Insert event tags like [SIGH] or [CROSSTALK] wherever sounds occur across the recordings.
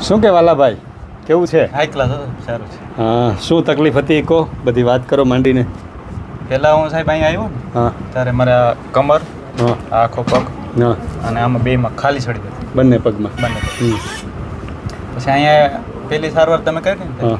શું કે વાલાભાઈ કેવું છે? હાઈ ક્લાસ સારું છે. હા શું તકલીફ હતી કહો બધી વાત કરો માંડીને. પહેલાં હું સાહેબ અહીંયા આવ્યો ને હા. ત્યારે મારા કમર હા. આખો પગ હા. અને આમાં બેમાં ખાલી ચડી હતી બંને પગમાં. બંને. પછી અહીંયા પેલી સારવાર તમે કરી ને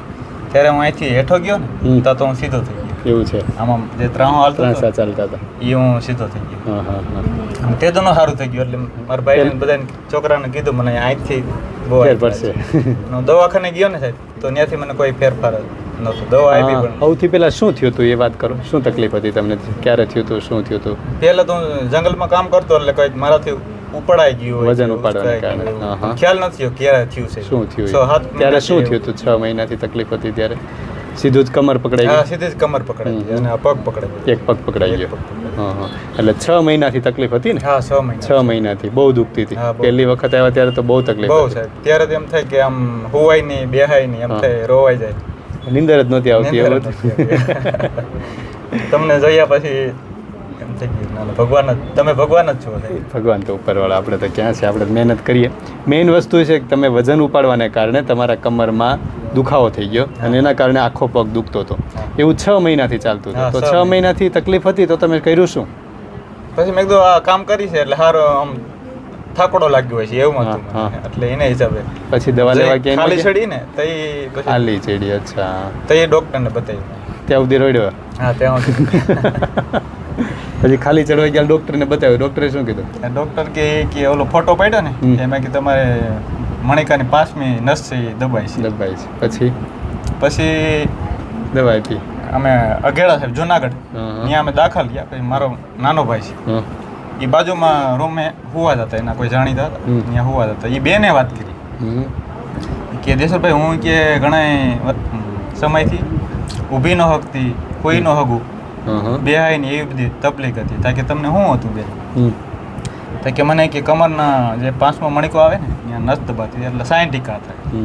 ત્યારે હું અહીંથી હેઠો ગયો ને તો હું સીધો થઈ ગયો એવું છે. આમાં જે ત્રણ હાલ ત્રણ ચાલતા હતા. એ હું સીધો થઈ ગયો. હા હા હા. તે તો સારું થઈ ગયું એટલે મારા ભાઈ બધાને છોકરાને કીધું મને અહીંથી બહુ ફેર પડશે. [LAUGHS] હું દવાખાને ગયો ને સાહેબ તો ત્યાંથી મને કોઈ ફેરફાર નહોતો. દવા પણ. સૌથી પહેલા શું થયું હતું એ વાત કરો? શું તકલીફ હતી તમને? ક્યારે થયું હતું શું થયું હતું પહેલાં તો હું જંગલમાં કામ કરતો એટલે કંઈક મારાથી ઉપડાઈ ગયું વજન ઉપાડવાને કારણે. ખ્યાલ નથી ક્યારે થયું છે. શું થયું ત્યારે શું મહિના થયું હતું છ મહિનાથી તકલીફ હતી ત્યારે? સીધું જ કમર પકડાઈ હા સીધી જ કમર પકડાઈ અને પગ પકડાઈ એક પગ પકડાઈ ગયો. હા હા. એટલે છ મહિનાથી તકલીફ હતી ને? હા છ મહિના. છ મહિનાથી. બહુ દુખતી હતી. પહેલી વખત આવ્યા ત્યારે તો બહુ તકલીફ બહુ સાહેબ. ત્યારે એમ થાય કે આમ હોવાય નહીં બેહાય નહીં એમ થાય રોવાઈ જાય. નિંદર જ નહોતી આવતી એવું. તમને જોયા પછી તમે ભગવાન જ છો ભગવાન તો ઉપરવાળા. આપણે તો ક્યાં છે? આપણે મહેનત કરીએ. મેઇન વસ્તુ છે કે તમે વજન ઉપાડવાને કારણે તમારા કમરમાં દુખાવો થઈ ગયો અને એના કારણે આખો પગ દુખતો હતો. એવું છ મહિનાથી ચાલતું હતું. તો છ મહિનાથી તકલીફ હતી તો તમે કર્યું શું? પછી મેં કીધું આ કામ કરી છે એટલે સારો આમ થાકડો લાગ્યો હોય છે એવું હતું એટલે એના હિસાબે પછી દવા લેવા ક્યાંય ખાલી ચડી ને તઈ ખાલી ચડી અચ્છા. તઈ ડોક્ટર ડોક્ટરને બતાવ્યું ત્યાં સુધી રોડ્યો હા ત્યાં [LAUGHS] પછી ખાલી ચડવા ગયા ડૉક્ટરને બતાવ્યું. ડોક્ટરે શું કીધું? ડોક્ટર કે કે ઓલો ફોટો પાડ્યો ને એમાં કે તમારે મણિકાની પાંચમી નસ છે એ દબાઈ છે. દબાઈ છે. પછી? પછી દબાઈ પી. અમે અઘેડા સાહેબ જુનાગઢ. ત્યાં અમે દાખલ ગયા પછી મારો નાનો ભાઈ છે. એ બાજુમાં રૂમે હુવા હતા એના કોઈ જાણીતા હતા. ત્યાં હુવા હતા. એ બેને વાત કરી. કે દેશરભાઈ હું કે ઘણા સમયથી ઊભી ન હકતી કોઈ ન હગું. બેહાય ને એવી બધી તકલીફ હતી. તાકે તમને શું હતું બેન? હમ. તો કે મને કે કમરના જે પાંચમો મણકો આવે ને ત્યાં નસ દબાતી એટલે સાયન્ટિકા ટીકા હતા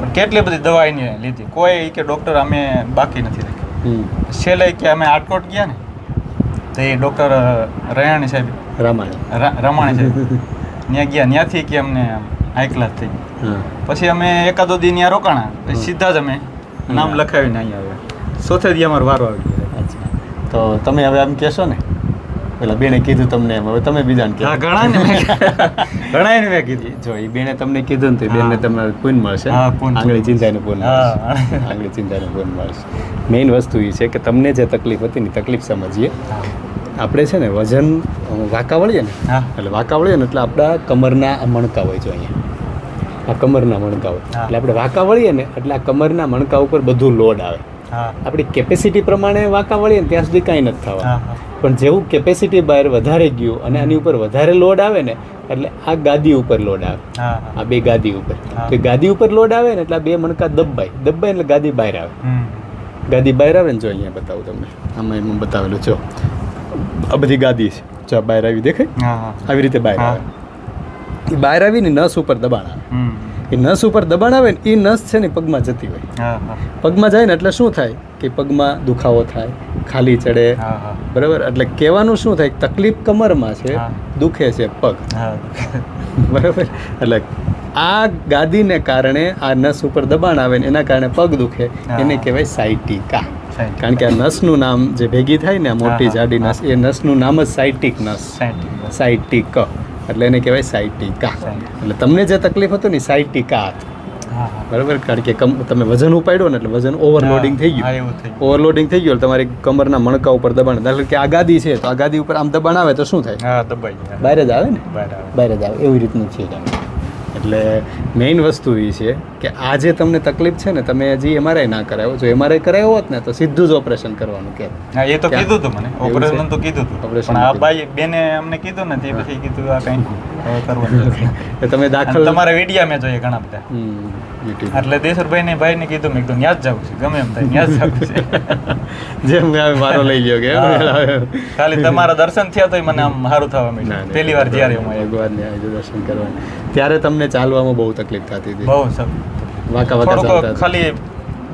પણ કેટલી બધી દવા એની લીધી. કોઈ કે ડૉક્ટર અમે બાકી નથી રાખ્યું. છેલ્લે કે અમે આટકોટ ગયા ને તો એ ડૉક્ટર રયાણી સાહેબ રામાયણ રા- રમાણી સાહેબ ત્યાં ગયા. ત્યાંથી કે અમને હાઈ ક્લાસ થઈ પછી અમે એકાદો દી ત્યાં રોકાણા. સીધા જ અમે નામ લખાવીને અહીંયા આવ્યા. સોથે દી અમારો વારો આવી ગયો. તો તમે હવે આમ કહેશો ને પેલા બેને કીધું તમને હવે તમે બીજાને હા ઘણા ને ઘણા ને મેં કીધું. જો એ બેને તમને કીધું ને તો હા. તમારે પૂન મળશે. આંગળી ચિંતાનું પૂન આંગળી ચિંતાનું પૂન મળશે. મેઇન વસ્તુ એ છે કે તમને જે તકલીફ હતી ને તકલીફ સમજીએ. આપણે છે ને વજન વાંકા વળીએ ને હા. એટલે વાંકા વળીએ ને એટલે આપણા કમરના મણકા હોય જો અહીંયા. આ કમરના મણકા હોય. એટલે આપણે વાંકા વળીએ ને એટલે આ કમરના મણકા ઉપર બધું લોડ આવે. આપણી કેપેસિટી પ્રમાણે વાંકા વળીએ ને ત્યાં સુધી કાંઈ નથી હા પણ જેવું કેપેસિટી બહાર વધારે ગયું અને આની ઉપર વધારે લોડ આવે ને એટલે આ ગાદી ઉપર લોડ આવે. આ બે ગાદી ઉપર. તો ગાદી ઉપર લોડ આવે ને એટલે આ બે મણકા દબાય. દબાય એટલે ગાદી બહાર આવે. ગાદી બહાર આવે ને જો અહીંયા બતાવું તમને. આમાં એમાં બતાવેલું જો. આ બધી ગાદી છે. જો બહાર આવી દેખાય. આવી રીતે બહાર. આવે. બહાર આવીને નસ ઉપર દબાણ આવે. એ નસ ઉપર દબાણ આવે ને એ નસ છે ને પગમાં જતી હોય. પગમાં જાય ને એટલે શું થાય કે પગમાં દુખાવો થાય ખાલી ચડે. બરાબર? એટલે કહેવાનું શું થાય? તકલીફ કમરમાં છે. દુખે છે પગ. [LAUGHS] બરાબર? એટલે આ ગાદીને કારણે આ નસ ઉપર દબાણ આવે ને એના કારણે પગ દુખે. એને કહેવાય સાઇટિકા કારણ કે આ નસનું નામ જે ભેગી થાય ને મોટી જાડી નસ એ નસનું નામ જ સાઇટિક નસ. સાઇટિક એટલે એને કહેવાય સાઇટિકા ટીકા એટલે તમને જે તકલીફ હતું ને હા હા. બરાબર? કારણ કે તમે વજન ઉપાડ્યો ને એટલે વજન ઓવરલોડિંગ થઈ ગયું. ઓવરલોડિંગ થઈ ગયું. એટલે તમારી કમરના મણકા ઉપર દબાણ દાખલા કે આ ગાદી છે તો આ ગાદી ઉપર આમ દબાણ આવે તો શું થાય? દબાઈ બહાર જ આવે ને? બહાર જ આવે. એવી રીતનું છે. એટલે મેઇન વસ્તુ એ છે કે આ જે તમને તકલીફ છે ને તમે હજી એમઆરઆઈ ના કરાવો. જો એમઆરઆઈ કરાવ્યો હોત ને તો સીધું જ ઓપરેશન કરવાનું કે હા એ તો કીધું હતું મને. ઓપરેશન તો કીધું હતું ઓપરેશન આ ભાઈ બેને અમને કીધું ને તે પછી કીધું આ કઈ કરવાનું. [LAUGHS] તમે દાખલ તમારા વિડીયા મેં જોઈએ ઘણા બધા. એટલે દેશરભાઈ ને ભાઈ ને કીધું મેં કીધું યાદ જ જવું છે. ગમે એમ થાય યાદ જવું છે. જેમ મેં મારો લઈ ગયો કે [LAUGHS] ખાલી તમારા દર્શન થયા તો મને આમ સારું થવા મળ્યું પહેલી વાર જ્યારે હું ભગવાન દર્શન કરવા ત્યારે તમને ચાલવામાં બહુ તકલીફ થતી હતી. બહુ સર. વાંકા વાકા ચાલતા ખાલી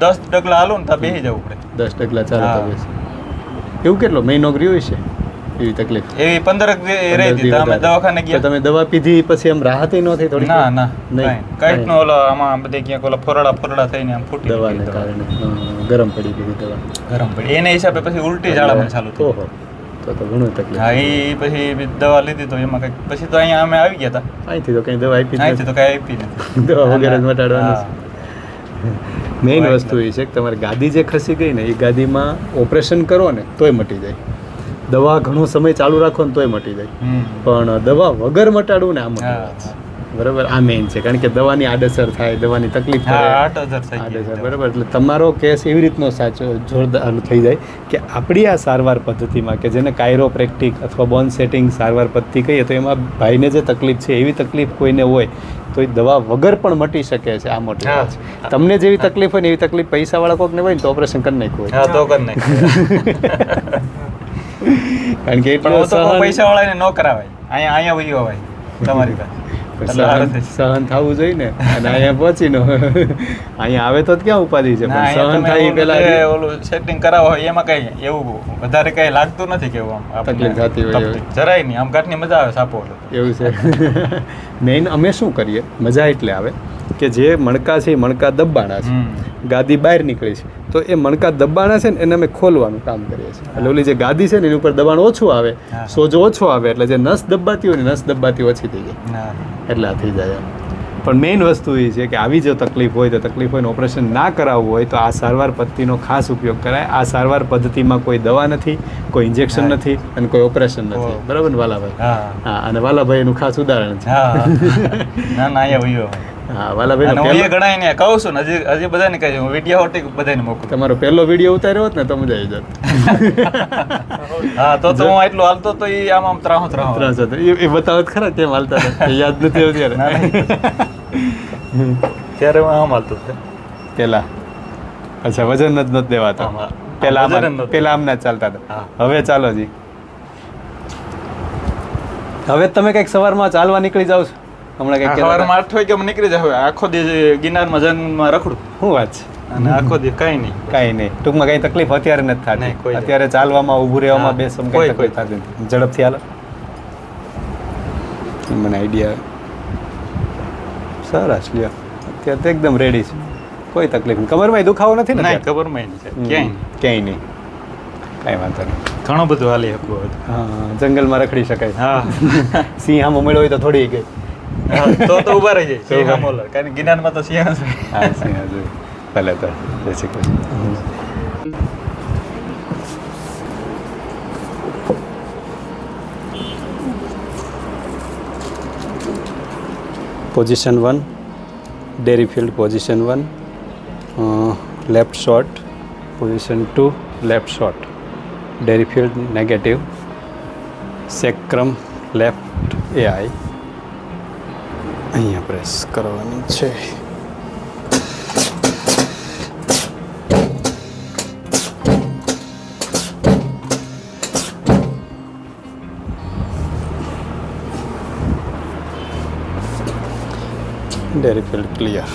દસ ડગલા હાલો ને ત્યાં બેસી જવું પડે દસ ડગલા ચાલતા. બેસી. એવું કેટલો? મહિનો રહ્યો છે એવી તકલીફ. એવી પંદર રહી હતી અમે દવાખાને ગયા. તમે દવા પીધી પછી એમ રાહત ન થઈ થોડી ના ના નહીં કંઈક નો ઓલો આમાં બધે ક્યાંક ઓલા ફોરડા ફોરડા થઈને આમ ફૂટી દવાને કારણે. ગરમ પડી ગઈ દવા. ગરમ પડી. એને હિસાબે પછી ઉલટી ઝાડા ચાલુ થઈ તો તો ઘણું તકલીફ. હા એ પછી દવા લીધી તો એમાં કંઈક પછી તો અહીંયા અમે આવી ગયા હતા અહીંથી તો કઈ દવા આપી અહીંથી તો કાંઈ આપી નથી. [LAUGHS] દવા વગેરે જ મટાડવાનું. મેઇન વસ્તુ એ છે કે તમારી ગાદી જે ખસી ગઈ ને એ ગાદીમાં ઓપરેશન કરો ને તોય મટી જાય. દવા ઘણો સમય ચાલુ રાખો ને તોય મટી જાય. પણ દવા વગર મટાડવું ને આ મોટી બરાબર? આ મેઇન છે. કારણ કે દવાની આડઅસર થાય દવાની તકલીફ આડઅસર બરાબર? એટલે તમારો કેસ એવી રીતનો સાચો જોરદાર થઈ જાય કે આપણી આ સારવાર પદ્ધતિમાં કે જેને કાયરોપ્રેક્ટિક અથવા બોન સેટિંગ સારવાર પદ્ધતિ કહીએ તો એમાં ભાઈને જે તકલીફ છે એવી તકલીફ કોઈને હોય તો એ દવા વગર પણ મટી શકે છે આ મોટી તમને જેવી તકલીફ હોય ને એવી તકલીફ પૈસાવાળા કોકને હોય ને તો ઓપરેશન કરી નાખ્યું હોય. તો કરી નાખ્યું. [LAUGHS] કારણ કે પણ હું તો પૈસા વાળાને ન કરાવાય. અહીંયા અહીંયા વહી અવાય તમારી પાસે. સહન થવું જોઈએ ને. અને અહીંયા પહોંચીને અહીંયા આવે તો ક્યાં ઉપાધિ છે? પણ સહન થાય પેલા ઓલું સેટિંગ કરાવો હોય એમાં કઈ એવું વધારે કઈ લાગતું નથી કેવું આમ તકલીફ થતી હોય જરાય નહીં આમ ગાંઠની મજા આવે સાપો એવું છે. [LAUGHS] મેઇન અમે શું કરીએ? મજા એટલે આવે. કે જે મણકા છે એ મણકા દબાણા છે. ગાદી બહાર નીકળી છે. તો એ મણકા દબાણા છે ને એને અમે ખોલવાનું કામ કરીએ છીએ. એટલે ઓલી જે ગાદી છે ને એની ઉપર દબાણ ઓછું આવે. સોજો ઓછો આવે એટલે જે નસ દબાતી હોય ને નસ દબાતી ઓછી થઈ જાય. એટલે આ થઈ જાય પણ મેઇન વસ્તુ એ છે કે આવી જો તકલીફ હોય તો તકલીફ હોય ઓપરેશન ના કરાવવું હોય તો આ સારવાર પદ્ધતિનો ખાસ ઉપયોગ કરાય. આ સારવાર પદ્ધતિમાં કોઈ દવા નથી કોઈ ઇન્જેક્શન નથી અને કોઈ ઓપરેશન નથી. બરાબર ને વાલાભાઈ? હા. અને વાલાભાઈ એનું ખાસ ઉદાહરણ છે. ના ના. હા વાલાભાઈ હું એ ગણાય ને કહું છું ને હજી હજી બધાને કહી હું વીડિયો હોટી બધાને મોકલું. તમારો પહેલો વીડિયો ઉતાર્યો હોત ને તો મજા આવી જાત. [LAUGHS] હા તો તો હું એટલું હાલતો તો એ આમ આમ ત્રાહો ત્રાહો. ત્રણ સાથે. એ બતાવત ખરા કેમ હાલતા યાદ નથી આવતી ત્યારે ત્યારે હું આમ હાલતો. પેલા. અચ્છા વજન જ નથી દેવાતા. આમ, પેલા પેલા આમના ચાલતા હતા. હા. હવે ચાલો જી. હવે તમે કંઈક સવારમાં ચાલવા નીકળી જાવ છો? હમણાં કઈ સવારમાં. આઠ વાગે નીકળી જાય આખો દિવસ ગિરનારમાં જન્મમાં રખડું. શું વાત છે? અને આખો દિવસ કઈ નહીં. કઈ નહીં. ટૂંકમાં કઈ તકલીફ અત્યારે નથી થતી. અત્યારે ચાલવામાં ઊભું રહેવામાં બે સમ કઈ તકલીફ થતી ઝડપથી હાલો. મને આઈડિયા સરસ લ્યો. અત્યારે તો એકદમ રેડી છે. કોઈ તકલીફ નહીં કમરમાં દુખાવો નથી ને હમ, ક્યાંય નહીં. ક્યાંય નહીં. કાંઈ વાંધો નહીં. ઘણો બધું હાલી શકું. હા જંગલમાં રખડી શકાય. હા. સિંહ આમ મળ્યો હોય તો થોડી ગઈ. તો તો ઊભા રહી જાય. સિંહ ઊભા. કારણ કે ગિરનારમાં તો સિંહ છે. હા સિંહ છે. ભલે તો. જય Shri Krishna. Position one Derifield position one left short position two left short Derifield negative sacrum left A I અહીંયા પ્રેસ કરવાની છે. ડેરી ફિલ્ડ ક્લિયર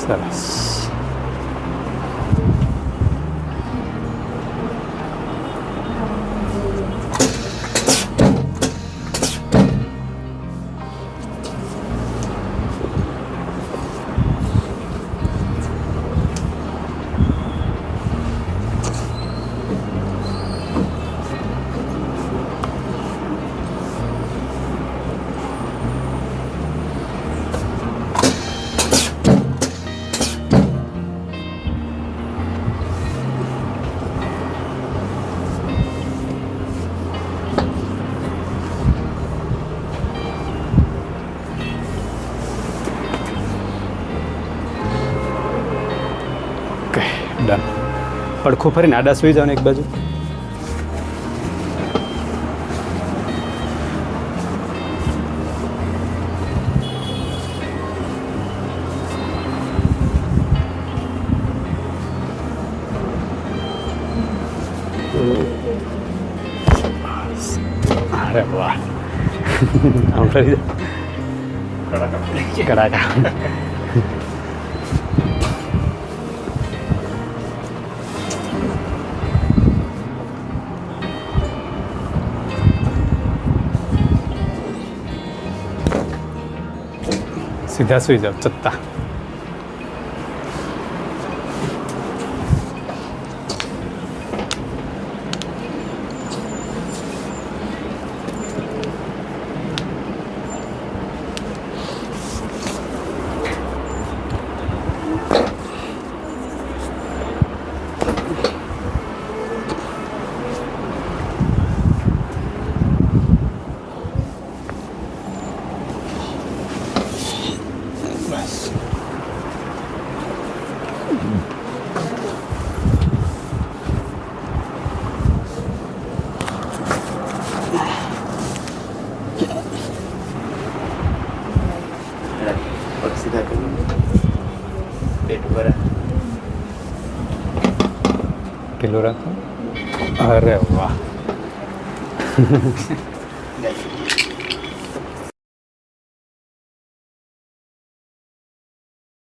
સરસ. Okay done. પડખું ફરીને આડા સુઈ ને એક બાજુ. અરે વાહ. આમ ફરી જાઓ કડાકા સીધા સુઈ જાઓ ચત્તા બસ સીધા કરી પેટ ભરા કિલો રાખો અરે વાહ.